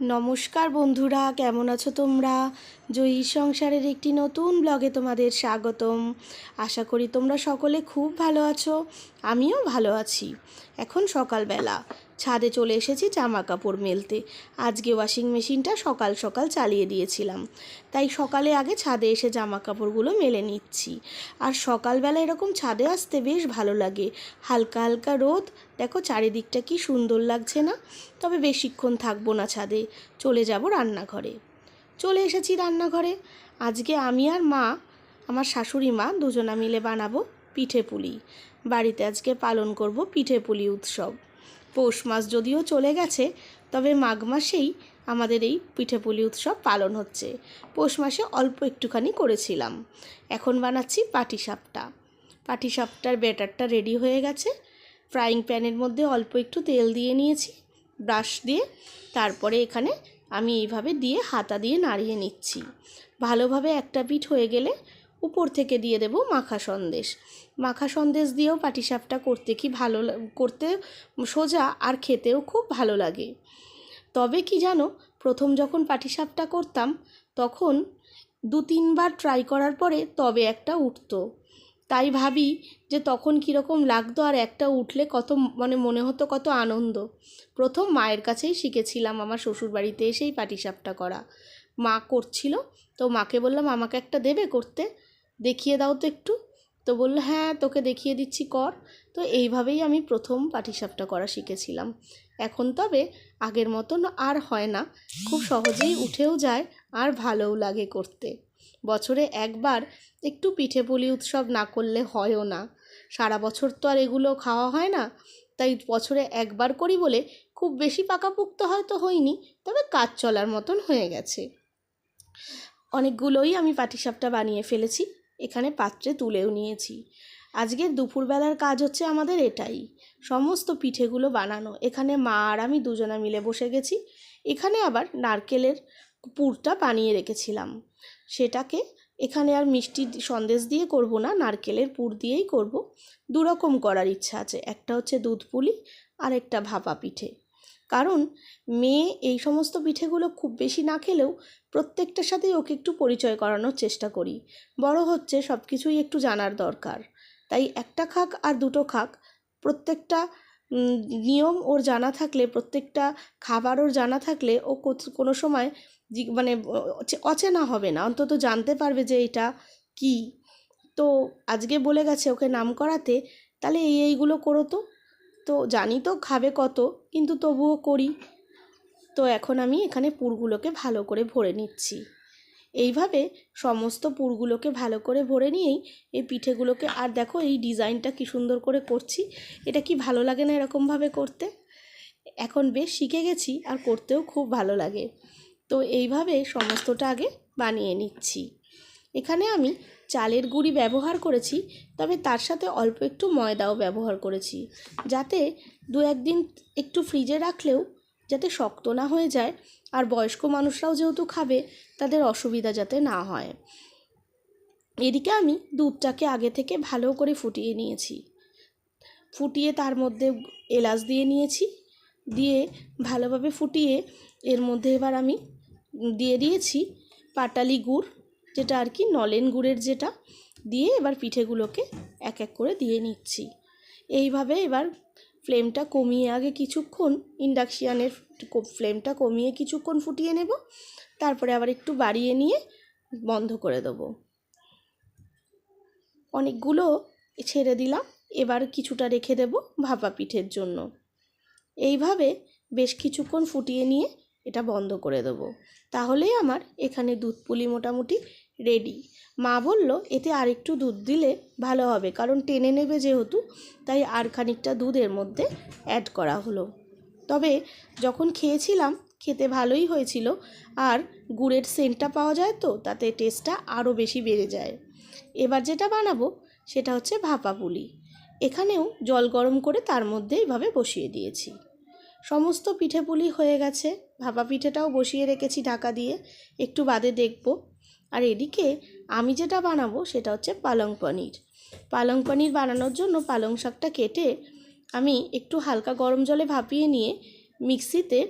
নমস্কার বন্ধুরা, কেমন আছো তোমরা? জয়ী সংসারের একটি নতুন ব্লগে তোমাদের স্বাগতম। আশা করি তোমরা সকলে খুব ভালো আছো, আমিও ভালো আছি। এখন সকালবেলা। ছাদে চলে এসেছি জামা কাপড় মেলতে। আজকে ওয়াশিং মেশিনটা সকাল সকাল চালিয়ে দিয়েছিলাম। তাই সকালে আগে ছাদে এসে জামা কাপড়গুলো মেলে নিচ্ছি। আর সকালবেলা এরকম ছাদে আসতে বেশ ভালো লাগে। হালকা হালকা রোদ, দেখো চারিদিকটা কি সুন্দর লাগছে না? তবে বেশিক্ষণ থাকব না ছাদে, চলে যাব রান্নাঘরে। চলে এসেছি রান্নাঘরে। আজকে আমি আর মা, আমার শাশুড়ি মা দুজনা মিলে বানাবো পিঠে পুলি। বাড়িতে আজকে পালন করব পিঠে পুলি উৎসব। পৌষ মাস যদিও চলে গেছে, তবে মাঘ মাসেই আমাদের এই পিঠেপুলি উৎসব পালন হচ্ছে। পৌষ মাসে অল্প একটুখানি করেছিলাম। এখন বানাচ্ছি পাটিসাপটা পাটিসাপটার ব্যাটারটা রেডি হয়ে গেছে। ফ্রাইং প্যানের মধ্যে অল্প একটু তেল দিয়ে নিয়েছি, ব্রাশ দিয়ে। তারপরে এখানে আমি এইভাবে দিয়ে হাতা দিয়ে নাড়িয়ে নিচ্ছি। ভালোভাবে একটা পিঠ হয়ে গেলে উপর থেকে দিয়ে দেব মাখা সন্দেশ। মাখা সন্দেশ দিয়েও পাটিসাপটা করতে কি ভালো করতে সোজা আর খেতেও খুব ভালো লাগে। তবে কি জানো, প্রথম যখন পাটিসাপটা করতাম, তখন দু তিনবার ট্রাই করার পরে তবে একটা উঠতো। তাই ভাবি যে তখন কীরকম লাগতো আর একটা উঠলে কত মানে মনে হতো কত আনন্দ। প্রথম মায়ের কাছেই শিখেছিলাম আমার শ্বশুরবাড়িতে এসেই পাটিসাপটা করা। মা করছিল, তো মাকে বললাম, আমাকে একটা দেবে করতে? দেখিয়ে দাও তো একটু। তো বলল হ্যাঁ তোকে দেখিয়ে দিচ্ছি, কর। তো এইভাবেই আমি প্রথম পাটিসাপটা করা শিখেছিলাম। এখন তবে আগের মতন আর হয় না। খুব সহজেই উঠেও যায় আর ভালোও লাগে করতে। বছরে একবার একটু পিঠে পুলি উৎসব না করলে হয়ও না। সারা বছর তো আর এগুলো খাওয়া হয় না। তাই বছরে একবার করি বলে খুব বেশি পাকাপুক্ত হয়তো হয়নি তবে কাজ চলার মতন হয়ে গেছে। অনেকগুলোই আমি পাটিসাপটা বানিয়ে ফেলেছি। এখানে পাত্রে তুলেও নিয়েছি। আজকের দুপুরবেলার কাজ হচ্ছে আমাদের এটাই। সমস্ত পিঠেগুলো বানানো। এখানে মা আর আমি দুজনা মিলে বসে গেছি। এখানে আবার নারকেলের পুরটা বানিয়ে রেখেছিলাম। সেটাকে এখানে আর মিষ্টি সন্দেশ দিয়ে করব না, নারকেলের পুর দিয়েই করব। দু রকম করার ইচ্ছা আছে। একটা হচ্ছে দুধ পুলি আর একটা ভাপা পিঠে। কারণ মেয়ে এই সমস্ত পিঠেগুলো খুব বেশি না খেলেও প্রত্যেকটার সাথেই ওকে একটু পরিচয় করানোর চেষ্টা করি। বড় হচ্ছে সব কিছুই একটু জানার দরকার। তাই একটা খাক আর দুটো খাক, প্রত্যেকটা নিয়ম ওর জানা থাকলে, প্রত্যেকটা খাবার ওর জানা থাকলে ও কোনো সময় মানে অচেনা হবে না। অন্তত জানতে পারবে যে এটা কি। তো আজকে বলে গেছে ওকে নাম করাতে তাহলে এই, এইগুলো করো তো। তো জানি তো খাবে কত, কিন্তু তবুও করি। তো এখন আমি এখানে পুরগুলোকে ভালো করে ভরে নিচ্ছি। এইভাবে সমস্ত পুরগুলোকে ভালো করে ভরে নিয়েই এই পিঠেগুলোকে, আর দেখো এই ডিজাইনটা কি সুন্দর করে করছি। এটা কি ভালো লাগে না এরকমভাবে করতে? এখন বেশ শিখে গেছি, আর করতেও খুব ভালো লাগে। তো এইভাবে সমস্তটা আগে বানিয়ে নিচ্ছি। এখানে আমি চালের গুঁড়ি ব্যবহার করেছি, তবে তার সাথে অল্প একটু ময়দাও ব্যবহার করেছি, যাতে দু একদিন একটু ফ্রিজে রাখলেও যাতে শক্ত না হয়ে যায় আর বয়স্ক মানুষরাও যেহেতু খাবে, তাদের অসুবিধা যাতে না হয়। এদিকে আমি দুধটাকে আগে থেকে ভালো করে ফুটিয়ে নিয়েছি। ফুটিয়ে তার মধ্যে এলাচ দিয়ে নিয়েছি, দিয়ে ভালোভাবে ফুটিয়ে এর মধ্যে এবার আমি দিয়ে দিয়েছি পাটালি গুড় যেটা আর কি নলেন গুড়ের যেটা, দিয়ে এবার পিঠেগুলোকে এক এক করে দিয়ে নিচ্ছি। এইভাবে এবার ফ্লেমটা কমিয়ে আগে কিছুক্ষণ ইন্ডাকশিয়ানের ফ্লেমটা কমিয়ে কিছুক্ষণ ফুটিয়ে নেব, তারপরে আবার একটু বাড়িয়ে নিয়ে বন্ধ করে দেবো। অনেকগুলো ছেড়ে দিলাম, এবার কিছুটা রেখে দেব ভাপা পিঠের জন্য। এইভাবে বেশ কিছুক্ষণ ফুটিয়ে নিয়ে এটা বন্ধ করে দেবো। তাহলেই আমার এখানে দুধ পুলি মোটামুটি রেডি মা বলল, এতে আর একটু দুধ দিলে ভালো হবে, কারণ টেনে নেবে যেহেতু, তাই আর খানিকটা দুধের মধ্যে অ্যাড করা হলো। তবে যখন খেয়েছিলাম, খেতে ভালোই হয়েছিল, আর গুড়ের সেন্টটা পাওয়া যায় তো, তাতে টেস্টটা আরও বেশি বেড়ে যায়। এবার যেটা বানাবো, সেটা হচ্ছে ভাপা পুলি। এখানেও জল গরম করে তার মধ্যে এইভাবে বসিয়ে দিয়েছি। সমস্ত পিঠে পুলি হয়ে গেছে। ভাপা পিঠেটাও বসিয়ে রেখেছি ঢাকা দিয়ে। একটু বাদে দেখব। আর এদিকে আমি যেটা বানাবো সেটা হচ্ছে পালং পনির। পালং পনির বানানোর জন্য পালং শাকটা কেটে আমি একটু হালকা গরম জলে ভাপিয়ে নিয়ে মিক্সিতে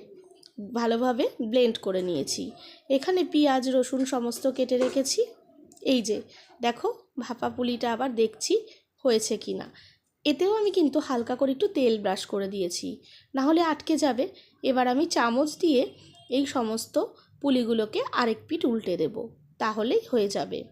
ভালোভাবে ব্লেন্ড করে নিয়েছি। এখানে পেঁয়াজ, রসুন সমস্ত কেটে রেখেছি। এই যে, দেখো ভাপা পুলিটা আবার দেখছি হয়েছে কি না এতেও আমি কিন্তু হালকা করে একটু তেল ব্রাশ করে দিয়েছি। না হলে আটকে যাবে। এবার আমি চামচ দিয়ে এই সমস্ত পুলিগুলোকে আরেক পিঠ উল্টে দেব। তাহলেই হয়ে যাবে।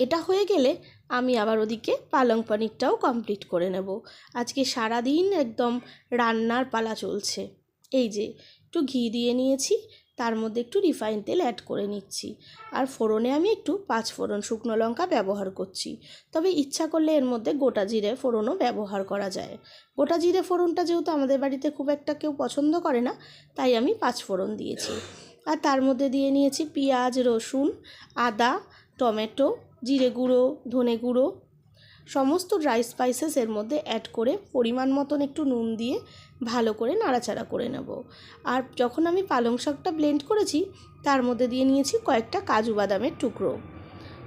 এটা হয়ে গেলে আমি আবার ওদিকে পালং পানিরটাও কমপ্লিট করে নেব। আজকে সারা দিন একদম রান্নার পালা চলছে। এই যে, একটু ঘি দিয়ে নিয়েছি। তার মধ্যে একটু রিফাইন তেল অ্যাড করে নিচ্ছি। আর ফোড়নে আমি একটু পাঁচ ফোড়ন শুকনো লঙ্কা ব্যবহার করছি। তবে ইচ্ছা করলে এর মধ্যে গোটা জিরে ফোড়নও ব্যবহার করা যায়। গোটা জিরে ফোড়নটা যেহেতু আমাদের বাড়িতে খুব একটা কেউ পছন্দ করে না, তাই আমি পাঁচ ফোড়ন দিয়েছি। আর তার মধ্যে দিয়ে নিয়েছি পেঁয়াজ, রসুন, আদা, টমেটো, জিরে গুঁড়ো, ধনে গুঁড়ো সমস্ত ড্রাই স্পাইসেস এর মধ্যে অ্যাড করে পরিমাণ মতন একটু নুন দিয়ে ভালো করে নাড়াচাড়া করে নেব। আর যখন আমি পালং শাকটা ব্লেন্ড করেছি, তার মধ্যে দিয়ে নিয়েছি কয়েকটা কাজু বাদামের টুকরো।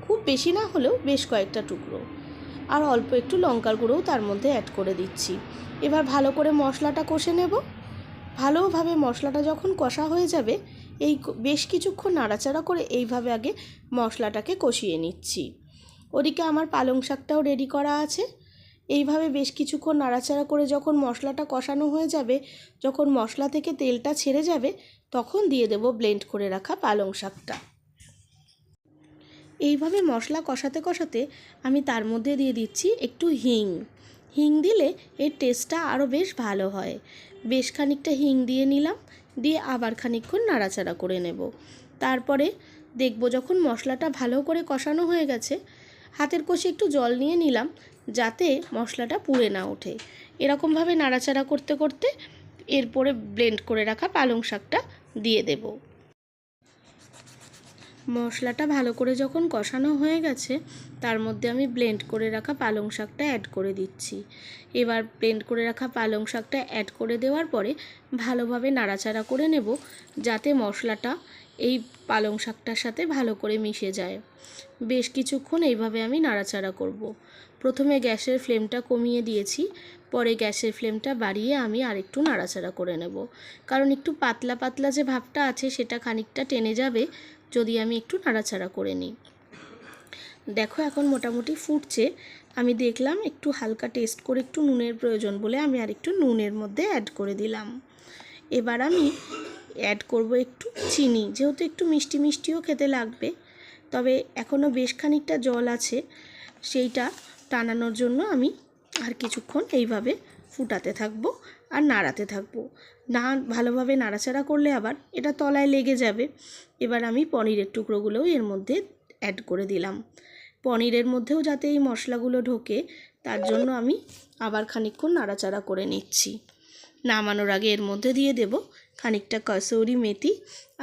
খুব বেশি না হলেও বেশ কয়েকটা টুকরো। আর অল্প একটু লঙ্কার গুঁড়োও তার মধ্যে অ্যাড করে দিচ্ছি। এবার ভালো করে মশলাটা কষে নেব। ভালোভাবে মশলাটা যখন কষা হয়ে যাবে, এই বেশ কিছুক্ষণ নাড়াচাড়া করে এইভাবে আগে মশলাটাকে কষিয়ে নিচ্ছি। ওদিকে আমার পালং শাকটাও রেডি করা আছে। এইভাবে বেশ কিছুক্ষণ নাড়াচাড়া করে যখন মশলাটা কষানো হয়ে যাবে, যখন মশলা থেকে তেলটা ছেড়ে যাবে, তখন দিয়ে দেব ব্লেন্ড করে রাখা পালং শাকটা। এইভাবে মশলা কষাতে কষাতে আমি তার মধ্যে দিয়ে দিচ্ছি একটু হিং। হিং দিলে এর টেস্টটা আরও বেশ ভালো হয়। বেশ খানিকটা হিং দিয়ে নিলাম, দিয়ে আবার খানিকক্ষণ নাড়াচাড়া করে নেব। তারপরে দেখব যখন মশলাটা ভালো করে কষানো হয়ে গেছে হাতের কষে একটু জল নিয়ে নিলাম যাতে মশলাটা পুড়ে না ওঠে। এরকমভাবে নাড়াচাড়া করতে করতে এরপরে ব্লেন্ড করে রাখা পালং শাকটা দিয়ে দেব। মশলাটা ভালো করে যখন কষানো হয়ে গেছে, তার মধ্যে আমি ব্লেন্ড করে রাখা পালং শাকটা অ্যাড করে দিচ্ছি। এবার ব্লেন্ড করে রাখা পালং শাকটা অ্যাড করে দেওয়ার পরে ভালোভাবে নাড়াচাড়া করে নেব যাতে মশলাটা এই পালং শাকটার সাথে ভালো করে মিশে যায়। বেশ কিছুক্ষণ এইভাবে আমি নাড়াচাড়া করব। প্রথমে গ্যাসের ফ্লেমটা কমিয়ে দিয়েছি, পরে গ্যাসের ফ্লেমটা বাড়িয়ে আমি আরেকটু নাড়াচাড়া করে নেব। কারণ একটু পাতলা পাতলা যে ভাবটা আছে সেটা খানিকটা টেনে যাবে যদি আমি একটু নাড়াচাড়া করে নিই। দেখো এখন মোটামুটি ফুটছে। আমি দেখলাম একটু হালকা টেস্ট করে একটু নুনের প্রয়োজন বলে আমি আর একটু নুনের মধ্যে অ্যাড করে দিলাম। এবার আমি অ্যাড করব একটু চিনি। যেহেতু একটু মিষ্টি মিষ্টিও খেতে লাগবে, তবে এখনও বেশ খানিকটা জল আছে, সেইটা টানানোর জন্য আমি আর কিছুক্ষণ এইভাবে ফুটাতে থাকব আর নাড়াতে থাকব। না ভালোভাবে নাড়াচাড়া করলে আবার এটা তলায় লেগে যাবে। এবার আমি পনিরের টুকরোগুলোও এর মধ্যে অ্যাড করে দিলাম। পনিরের মধ্যেও যাতে এই মশলাগুলো ঢোকে, তার জন্য আমি আবার খানিকক্ষণ নাড়াচাড়া করে নিচ্ছি। নামানোর আগে এর মধ্যে দিয়ে দেব খানিকটা কসৌরি মেথি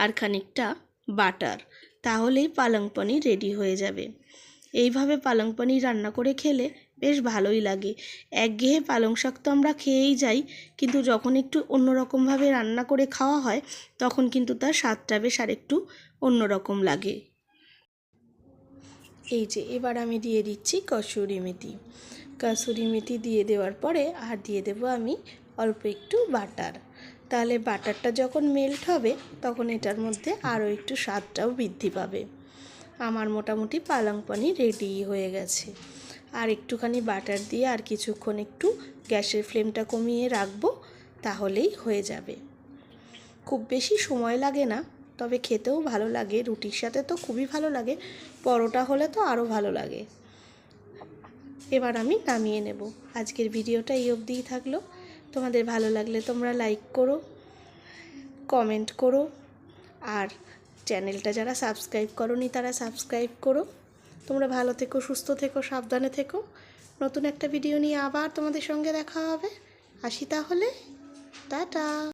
আর খানিকটা বাটার, তাহলেই পালং পনির রেডি হয়ে যাবে। এইভাবে পালং পনির রান্না করে খেলে বেশ ভালোই লাগে। একঘেয়ে পালং শাক তো আমরা খেয়েই যাই, কিন্তু যখন একটু অন্যরকমভাবে রান্না করে খাওয়া হয়, তখন কিন্তু তার স্বাদটা বেশ আর একটু অন্যরকম লাগে। এই যে, এবার আমি দিয়ে দিচ্ছি কসুরি মেথি। কসুরি মেথি দিয়ে দেওয়ার পরে আর দিয়ে দেবো আমি অল্প একটু বাটার। তাহলে বাটারটা যখন মেল্ট হবে, তখন এটার মধ্যে আরও একটু স্বাদটাও বৃদ্ধি পাবে। আমার মোটামুটি পালং পানি রেডি হয়ে গেছে। আর একটুখানি বাটার দিয়ে আর কিছুক্ষণ একটু গ্যাসের ফ্লেমটা কমিয়ে রাখব, তাহলেই হয়ে যাবে। খুব বেশি সময় লাগে না, তবে খেতেও ভালো লাগে। রুটির সাথে তো খুবই ভালো লাগে, পরোটা হলে তো আরও ভালো লাগে। এবার আমি নামিয়ে নেব। আজকের ভিডিওটা এই অবধিই থাকল। তোমাদের ভালো লাগলে তোমরা লাইক করো কমেন্ট করো, আর চ্যানেলটা যারা সাবস্ক্রাইব করনি তারা সাবস্ক্রাইব করো। তোমরা ভালো থেকো, সুস্থ থেকো, সাবধানে থেকো। নতুন একটা ভিডিও নিয়ে আবার তোমাদের সঙ্গে দেখা হবে। আসি তাহলে, টাটা।